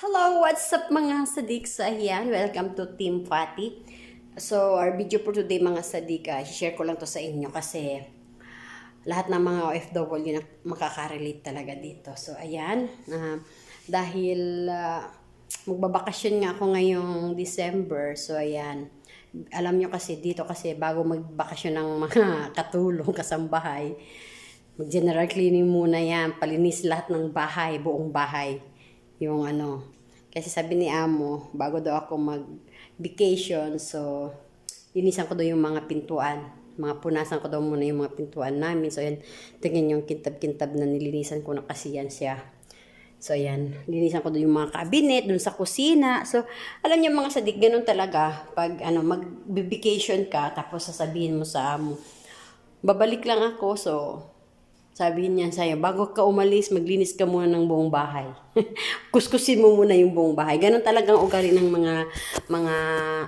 Hello, what's up mga sadik sa ayan? Welcome to Team Fatty. So, our video for today mga sadik, ah, share ko lang to sa inyo kasi lahat ng mga OFW na makakarelate talaga dito. So, ayan, ah, dahil ah, magbabakasyon nga ako ngayong December. So, ayan, alam nyo kasi dito kasi bago magbakasyon ng mga katulong, kasambahay, mag-general cleaning muna yan, palinis lahat ng bahay, buong bahay yung ano. Kasi sabi ni Amo, bago daw ako mag-vacation, so, linisan ko daw yung mga pintuan. Mga punasan ko daw muna yung mga pintuan namin. So, yan, tingnan yung kintab-kintab na nilinisan ko na kasi yan siya. So, ayan, linisan ko doon yung mga cabinet, doon sa kusina. So, alam niyo mga sadik, ganun talaga. Pag, ano, mag-vacation ka, tapos sasabihin mo sa amo, babalik lang ako, so, sabihin niya sa'yo, bago ka umalis, maglinis ka muna ng buong bahay. Kuskusin mo muna yung buong bahay. Ganon talagang ugali ng mga mga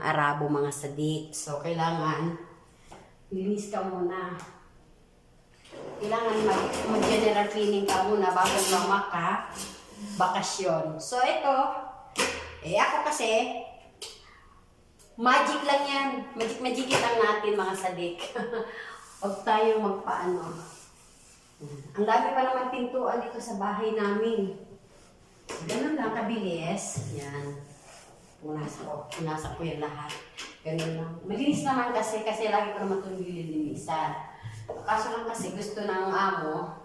Arabo, mga sadik. So, kailangan, linis ka muna. Kailangan mag, mag-general cleaning ka muna bago mamaka bakasyon. So, ito, eh ako kasi, magic lang yan. Magic-magic lang natin mga sadik. Huwag tayong magpaano. Ang dami pa naman pintuan dito sa bahay namin. Ganun lang, kabilis. Yan. Punasan ko. Punasan ko yung lahat. Ganun lang. Malinis naman kasi, kasi lagi ko naman itong nililinisan. Kaso lang kasi gusto ng amo,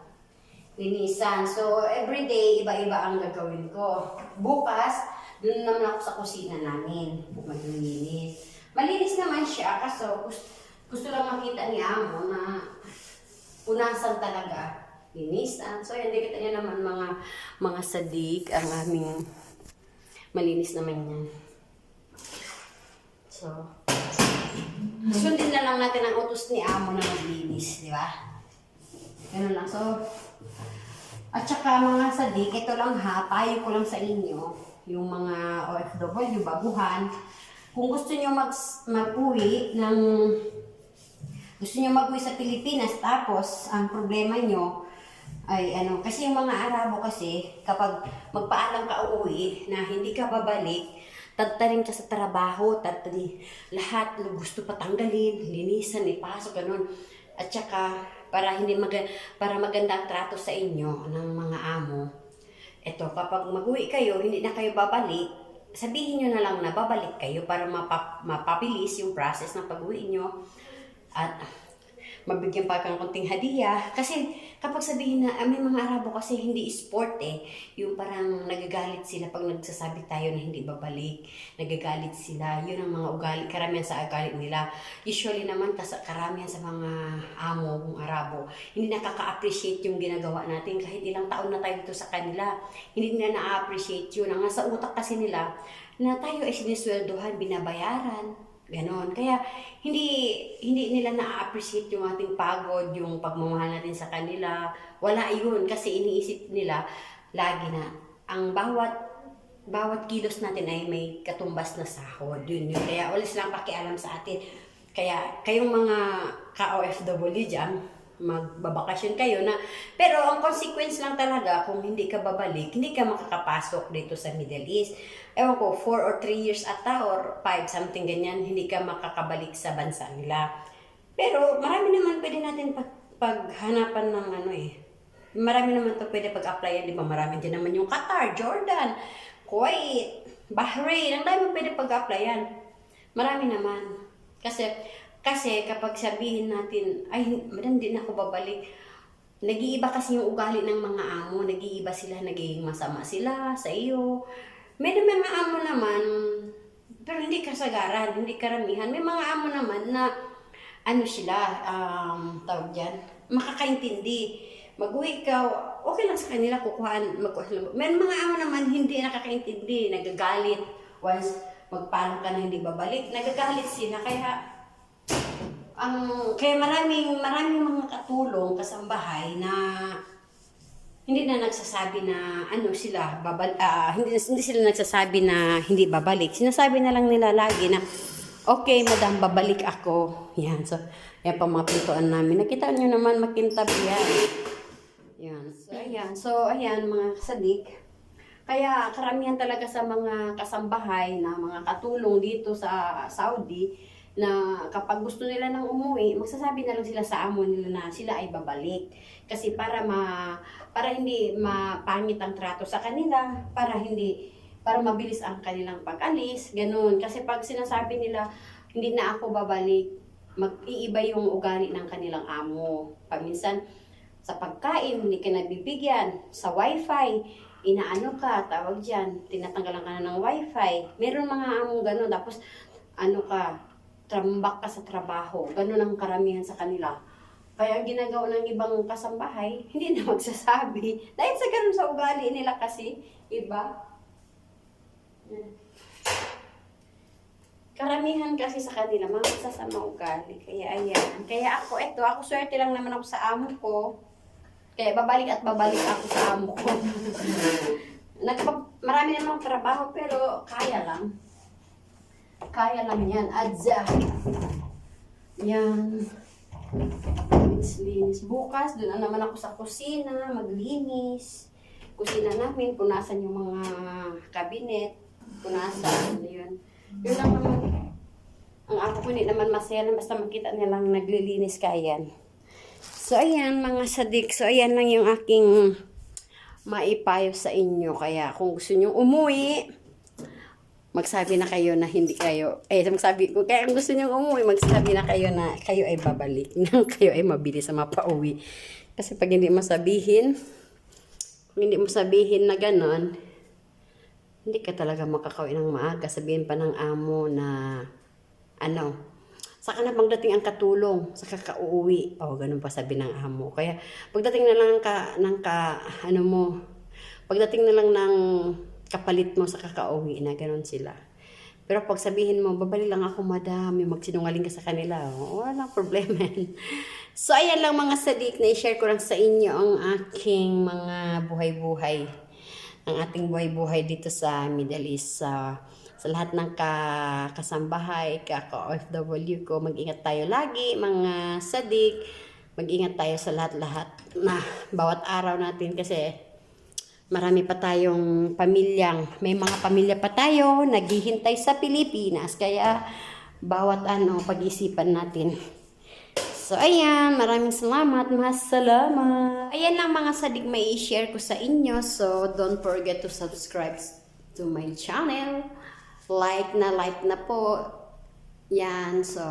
linisan. So, everyday, iba-iba ang gagawin ko. Bukas, dun naman ako sa kusina namin. Maglilinis. Malinis naman siya, kaso gusto, gusto lang makita ni amo na punasan talaga. Linisan. So, yan, kita niya naman mga mga sadik ang aming malinis naman yan. So, sundin na lang natin ang utos ni Amo na maglinis, di ba? Ganun lang. So, at saka mga sadik, ito lang ha, payo ko lang sa inyo, yung mga OFW, baguhan, kung gusto nyo mag, mag-uwi ng gusto nyo mag-uwi sa Pilipinas, tapos ang problema nyo ay ano, kasi yung mga Arabo kasi, kapag magpaalam ka uuwi na hindi ka babalik, tatarin ka sa trabaho, tatali, lahat gusto patanggalin, linisan, ipasok, ganun. At saka, para hindi mag para maganda ang trato sa inyo ng mga amo, eto, kapag mag-uwi kayo, hindi na kayo babalik, sabihin nyo na lang na babalik kayo para mapa, mapabilis yung process ng pag-uwi nyo. At mabigyan pa kang konting hadiah. Kasi kapag sabihin na, ah, may mga Arabo kasi hindi sport eh. Yung parang nagagalit sila pag nagsasabi tayo na hindi babalik. Nagagalit sila. Yun ang mga ugali, karamihan sa ugali nila. Usually naman, kas- karamihan sa mga amo, mga Arabo, hindi nakaka-appreciate yung ginagawa natin. Kahit ilang taon na tayo dito sa kanila, hindi nila na-appreciate yun. Ang nasa utak kasi nila, na tayo ay sinisweldohan, binabayaran, Ganon. Kaya hindi hindi nila na-appreciate yung ating pagod, yung pagmamahal natin sa kanila. Wala yun kasi iniisip nila lagi na ang bawat bawat kilos natin ay may katumbas na sahod. Yun yun. Kaya wala silang pakialam sa atin. Kaya kayong mga ka-OFW dyan, magbabakasyon kayo na pero ang consequence lang talaga kung hindi ka babalik hindi ka makakapasok dito sa Middle East. Ewan ko 4 or 3 years ata or 5 something ganyan hindi ka makakabalik sa bansa nila. Pero marami naman pwede natin pag, paghanapan ng ano eh. Marami naman to pwede pag-applyan di ba? Marami din naman yung Qatar, Jordan Kuwait, Bahrain ang dami pwede pag-applyan. Marami naman. Kasi kasi kapag sabihin natin, ay, madam, hindi na ako babalik. Nag-iiba kasi yung ugali ng mga amo. Nag-iiba sila, nagiging masama sila sa iyo. May mga amo naman, pero hindi kasagaran, hindi karamihan. May mga amo naman na, ano sila, um, tawag dyan, makakaintindi. Mag-uwi ka, okay lang sa kanila, kukuhaan, magkuha. May mga amo naman, hindi nakakaintindi, nagagalit. Once magpano ka na hindi babalik, nagagalit sila. Kaya, ang kaya maraming maraming mga katulong kasambahay na hindi na nagsasabi na ano sila babal ah, hindi hindi sila nagsasabi na hindi babalik. Sinasabi na lang nila lagi na okay, madam, babalik ako. Yan. So, yan pa mga pintuan namin. Nakita niyo naman makintab yan. Yan. So, ayan. So, ayan mga sadik. Kaya karamihan talaga sa mga kasambahay na mga katulong dito sa Saudi na kapag gusto nila nang umuwi, magsasabi na lang sila sa amo nila na sila ay babalik. Kasi para ma para hindi mapangit ang trato sa kanila, para hindi para mabilis ang kanilang pag-alis, ganun. Kasi pag sinasabi nila, hindi na ako babalik, mag-iiba yung ugali ng kanilang amo. Paminsan, sa pagkain, hindi ka nabibigyan. Sa wifi, inaano ka, tawag dyan, tinatanggalan ka na ng wifi. Meron mga among ganun. Tapos, ano ka, trambak ka sa trabaho. Ganun ang karamihan sa kanila. Kaya ginagawa ng ibang kasambahay, hindi na magsasabi. Dahil sa ganun sa ugali nila kasi, iba. Karamihan kasi sa kanila, mga sasama ugali. Kaya ayan. Kaya ako, eto, ako swerte lang naman ako sa amo ko. Kaya babalik at babalik ako sa amo ko. Nagpa, marami namang trabaho pero kaya lang. Kaya lang yan. Adja. Yan. Linis, linis. Bukas, doon na naman ako sa kusina, maglinis. Kusina namin, punasan yung mga kabinet. Punasan, yun. Yun lang naman. Ang ako ko hindi naman masaya basta makita nilang naglilinis ka yan. So, ayan mga sadik. So, ayan lang yung aking maipayo sa inyo. Kaya kung gusto nyo umuwi, magsabi na kayo na hindi kayo, eh, magsabi kaya kung gusto nyo umuwi, magsabi na kayo na kayo ay babalik, na kayo ay mabilis sa mapauwi. Kasi pag hindi mo sabihin, kung hindi mo sabihin na ganon, hindi ka talaga makakauwi ng maaga. Sabihin pa ng amo na, ano, saka na pagdating ang katulong, saka ka uuwi. O, ganun pa sabi ng amo. Kaya, pagdating na lang ka, ng ka, ano mo, pagdating na lang ng kapalit mo sa kakauwi na, ganun sila. Pero pag sabihin mo, babali lang ako madami, magsinungaling ka sa kanila, oh, walang problema. So, ayan lang mga sadik na i-share ko lang sa inyo ang aking mga buhay-buhay. Ang ating buhay-buhay dito sa Middle East. Sa, sa lahat ng ka, kasambahay, ka-OFW ko, mag-ingat tayo lagi, mga sadik. Mag-ingat tayo sa lahat-lahat na bawat araw natin kasi marami pa tayong pamilyang, may mga pamilya pa tayo naghihintay sa Pilipinas. Kaya bawat ano, pag-isipan natin. So, ayan. Maraming salamat. Mas salamat. Ayan lang mga sadig may i-share ko sa inyo. So, don't forget to subscribe to my channel. Like na like na po. Yan. So,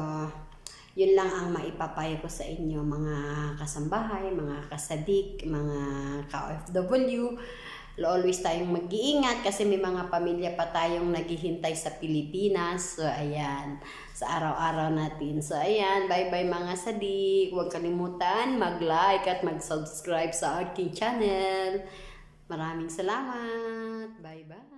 yun lang ang maipapayo ko sa inyo mga kasambahay, mga kasadik, mga ka-OFW. Always tayong mag-iingat kasi may mga pamilya pa tayong naghihintay sa Pilipinas. So, ayan. Sa araw-araw natin. So, ayan. Bye-bye mga sadik. Huwag kalimutan mag-like at mag-subscribe sa aking channel. Maraming salamat. Bye-bye.